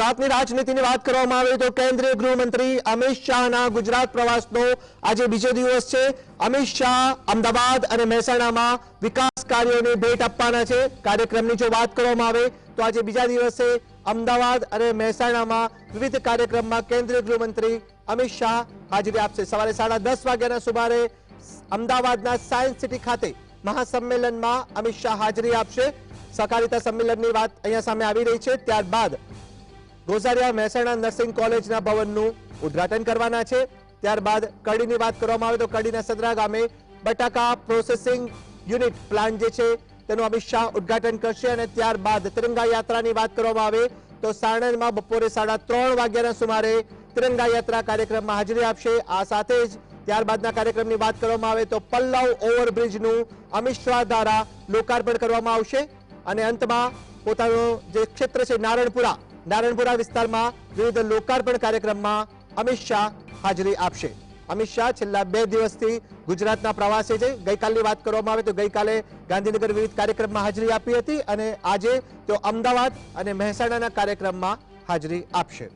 રાત ને રાજનીતિ ની વાત કરવામાં આવે તો કેન્દ્રીય ગૃહ મંત્રી અમિત શાહ ના ગુજરાત પ્રવાસ નો આજે બીજો દિવસ છે અમિત શાહ અમદાવાદ અને મહેસાણા માં વિકાસ કાર્યો ની બેઠક અપાના છે કાર્યક્રમ ની જે વાત કરવામાં આવે તો આજે બીજા દિવસે અમદાવાદ અને મહેસાણા માં વિવિધ કાર્યક્રમ માં કેન્દ્રીય ગૃહ મંત્રી અમિત શાહ હાજરી આપશે સવારે 7:30 વાગ્યા ના સવારે અમદાવાદ ના સાયન્સ સિટી ખાતે મહાસંમેલન માં અમિત શાહ હાજરી આપશે સકારિતા સંમેલન ની વાત અહીંયા સામે આવી રહી છે ત્યારબાદ ગોઝારિયા મહેસાણા નર્સિંગ કોલેજના ભવનનું ઉદ્ઘાટન કરવાના છે ત્યારબાદ કડીની વાત કરવામાં આવે તો કડીના સદરા ગામે બટાકા પ્રોસેસિંગ યુનિટ પ્લાન્ટ જે છે તેનું અમિત શાહ ઉદઘાટન કરશે અને ત્યારબાદ તિરંગા યાત્રાની વાત કરવામાં આવે તો સાણંદમાં બપોરે સાડા ત્રણ વાગ્યાના સુમારે તિરંગા યાત્રા કાર્યક્રમમાં હાજરી આપશે આ સાથે જ ત્યારબાદના કાર્યક્રમની વાત કરવામાં આવે તો પલ્લવ ઓવરબ્રિજનું અમિત શાહ દ્વારા લોકાર્પણ કરવામાં આવશે અને અંતમાં પોતાનું જે ક્ષેત્ર છે નારણપુરા નારણપુરા વિસ્તારમાં વિવિધ લોકાર્પણ કાર્યક્રમમાં અમિત શાહ હાજરી આપશે અમિત શાહ છેલ્લા બે દિવસથી ગુજરાતના પ્રવાસે છે ગઈકાલની વાત કરવામાં આવે તો ગઈકાલે ગાંધીનગર વિવિધ કાર્યક્રમમાં હાજરી આપી હતી અને આજે તેઓ અમદાવાદ અને મહેસાણાના કાર્યક્રમમાં હાજરી આપશે